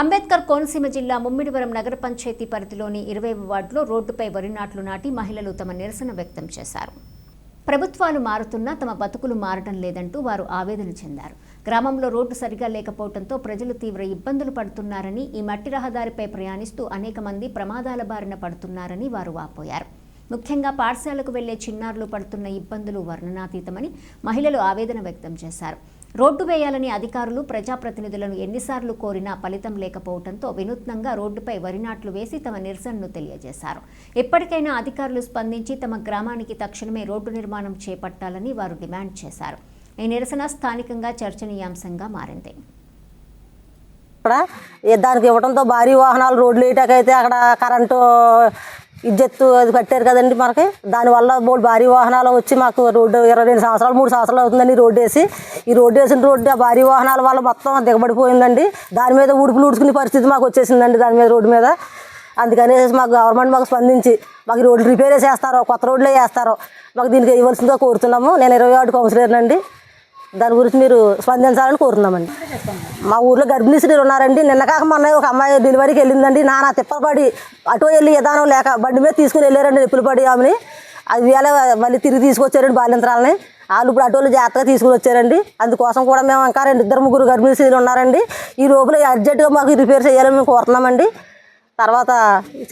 అంబేద్కర్ కోనసీమ జిల్లా ముమ్మిడివరం నగర పంచాయతీ పరిధిలోని ఇరవై వార్డులో రోడ్డుపై వరి నాట్లు నాటి మహిళలు తమ నిరసన వ్యక్తం చేశారు. ప్రభుత్వాలు మారుతున్నా తమ బతుకులు మారడం లేదంటూ వారు ఆవేదన చెందారు. గ్రామంలో రోడ్డు సరిగా లేకపోవడంతో ప్రజలు తీవ్ర ఇబ్బందులు పడుతున్నారని ఈ మట్టి రహదారిపై ప్రయాణిస్తూ అనేక మంది ప్రమాదాల బారిన పడుతున్నారని వారు వాపోయారు. ముఖ్యంగా పాఠశాలకు వెళ్ళే చిన్నారులు పడుతున్న ఇబ్బందులు వర్ణనాతీతమని మహిళలు ఆవేదన వ్యక్తం చేశారు. రోడ్డు వేయాలని అధికారులు ప్రజాప్రతినిధులను ఎన్నిసార్లు కోరినా ఫలితం లేకపోవడంతో వినూత్నంగా రోడ్డుపై వరి నాట్లు వేసి తమ నిరసనను తెలియజేశారు. ఎప్పటికైనా అధికారులు స్పందించి తమ గ్రామానికి తక్షణమే రోడ్డు నిర్మాణం చేపట్టాలని వారు డిమాండ్ చేశారు. ఈ నిరసన స్థానికంగా చర్చనీయాంశంగా మారింది. ఇక్కడ దానికి ఇవ్వడంతో భారీ వాహనాలు రోడ్లు వేయటాకైతే అక్కడ కరెంటు ఇజ్జత్తు అది కట్టారు కదండి మనకి. దానివల్ల మూడు భారీ వాహనాలు వచ్చి మాకు రోడ్డు ఇరవై రెండు సంవత్సరాలు మూడు సంవత్సరాలు అవుతుందండి రోడ్డు వేసి. ఈ రోడ్డు వేసిన రోడ్డు ఆ భారీ వాహనాల వల్ల మొత్తం దిగబడిపోయిందండి. దాని మీద ఉడుపులు ఉడుచుకునే పరిస్థితి మాకు వచ్చేసిందండి దాని మీద రోడ్డు మీద. అందుకని మాకు గవర్నమెంట్ మాకు స్పందించి మాకు రోడ్లు రిపేరే చేస్తారో కొత్త రోడ్లే చేస్తారో మాకు దీనికి ఇవ్వాల్సిందిగా కోరుతున్నాము. నేను ఇరవై ఆరు కౌన్సిలర్నండి. దాని గురించి మీరు స్పందించాలని కోరుతున్నామండి. మా ఊర్లో గర్భిణీ స్త్రీలు ఉన్నారండి. నిన్న కాక మొన్న ఒక అమ్మాయి డెలివరీకి వెళ్ళిందండి. నానా తిప్పబడి అటు వెళ్ళి విధానం లేక బండి మీద తీసుకుని వెళ్ళారండి నిప్పులు పడి ఆమెని. అది వేళ మళ్ళీ తిరిగి తీసుకొచ్చారండి బాలింతరాలని. వాళ్ళు ఇప్పుడు అటువంటి జాగ్రత్తగా తీసుకుని వచ్చారండి. అందుకోసం కూడా మేము ఇంకా రెండు ఇద్దరు ముగ్గురు గర్భిణీ స్త్రీలు ఉన్నారండి. ఈ లోపల అర్జెంటుగా మాకు రిపేర్ చేయాలని మేము కోరుతున్నామండి. తర్వాత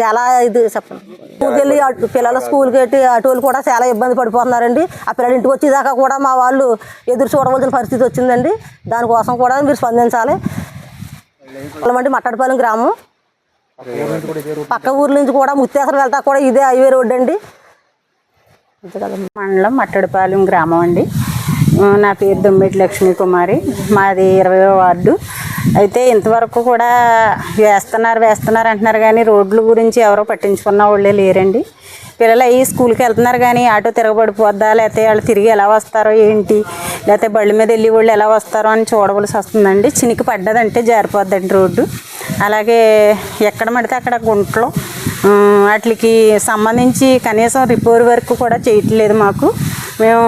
చాలా ఇది చెప్పండి. స్కూల్కి వెళ్ళి పిల్లలు స్కూల్కి పెట్టి అటోలు కూడా చాలా ఇబ్బంది పడిపోతున్నారండి. ఆ పిల్లలు ఇంటికి వచ్చేదాకా కూడా మా వాళ్ళు ఎదురు చూడవలసిన పరిస్థితి వచ్చిందండి. దానికోసం కూడా మీరు స్పందించాలి. మంది మట్టడిపాలెం గ్రామం. పక్క ఊర్ల నుంచి కూడా ముత్తేశ్వరం వెళ్తా కూడా ఇదే హైవే రోడ్ అండి. మండలం మట్టడిపాలెం గ్రామం అండి. నా పేరు దొమ్మిటి లక్ష్మీ కుమారి మాది ఇరవై వార్డు. అయితే ఇంతవరకు కూడా వేస్తున్నారు వేస్తున్నారు అంటున్నారు కానీ రోడ్ల గురించి ఎవరో పట్టించుకున్న వాళ్ళే లేరండి. పిల్లలు అయ్యి స్కూల్కి వెళ్తున్నారు కానీ ఆటో తిరగబడిపోద్దా లేకపోతే వాళ్ళు తిరిగి ఎలా వస్తారో ఏంటి లేకపోతే బళ్ళ మీద వెళ్ళి వాళ్ళు ఎలా వస్తారో అని చూడవలసి వస్తుందండి. చినికి పడ్డదంటే జారిపోద్దండి రోడ్డు. అలాగే ఎక్కడ పడితే అక్కడ గుంట్లో. వాటికి సంబంధించి కనీసం రిపేర్ వర్క్ కూడా చేయట్లేదు మాకు. మేము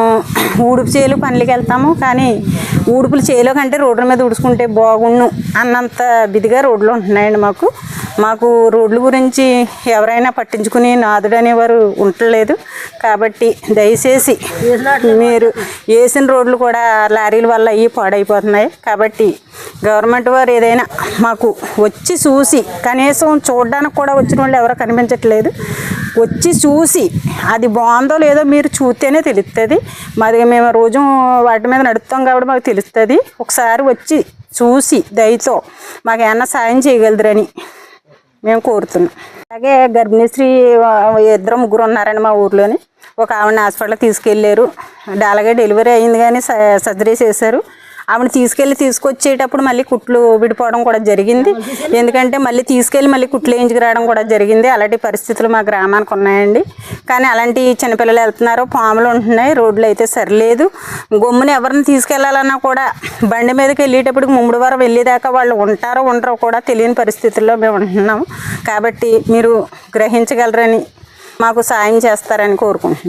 ఊడుపు చేలు పనులకి వెళ్తాము కానీ ఊడుపులు చేలో కంటే రోడ్ల మీద ఉడుచుకుంటే బాగుండు అన్నంత బిదిగా రోడ్లు ఉంటున్నాయండి మాకు. మాకు రోడ్ల గురించి ఎవరైనా పట్టించుకుని నాదుడు అనేవారు ఉండలేదు. కాబట్టి దయచేసి మీరు వేసిన రోడ్లు కూడా లారీల వల్ల అవి పాడైపోతున్నాయి. కాబట్టి గవర్నమెంట్ వారు ఏదైనా మాకు వచ్చి చూసి కనీసం చూడడానికి కూడా వచ్చిన వాళ్ళు ఎవరో కనిపించట్లేదు. వచ్చి చూసి అది బాగుందో లేదో మీరు చూస్తేనే తెలుస్తుంది మరి మేము రోజు వాటి మీద నడుస్తాం కాబట్టి మాకు తెలుస్తుంది ఒకసారి వచ్చి చూసి దయతో మాకు ఏమన్నా సాయం చేయగలదురని మేము కోరుతున్నాం. అలాగే గర్భిణీశ్రీ ఇద్దరు ముగ్గురు ఉన్నారండి మా ఊర్లోని. ఒక ఆవిడని హాస్పిటల్కి తీసుకెళ్ళారు. అలాగే డెలివరీ అయింది కానీ స- సర్జరీ చేశారు. ఆవిడ తీసుకెళ్ళి తీసుకొచ్చేటప్పుడు మళ్ళీ కుట్లు విడిపోవడం కూడా జరిగింది. ఎందుకంటే మళ్ళీ తీసుకెళ్ళి మళ్ళీ కుట్లు వేయించుకురావడం కూడా జరిగింది. అలాంటి పరిస్థితులు మా గ్రామానికి ఉన్నాయండి. కానీ అలాంటి చిన్నపిల్లలు వెళ్తున్నారు పాములు ఉంటున్నాయి రోడ్లు అయితే సరిలేదు. గమ్మున ఎవరిని తీసుకెళ్ళాలన్నా కూడా బండి మీదకి వెళ్ళేటప్పుడు ముమ్మిడి వారం వెళ్ళేదాకా వాళ్ళు ఉంటారో ఉండరో కూడా తెలియని పరిస్థితుల్లో మేము ఉంటున్నాము. కాబట్టి మీరు గ్రహించగలరని మాకు సాయం చేస్తారని కోరుకుంటున్నాను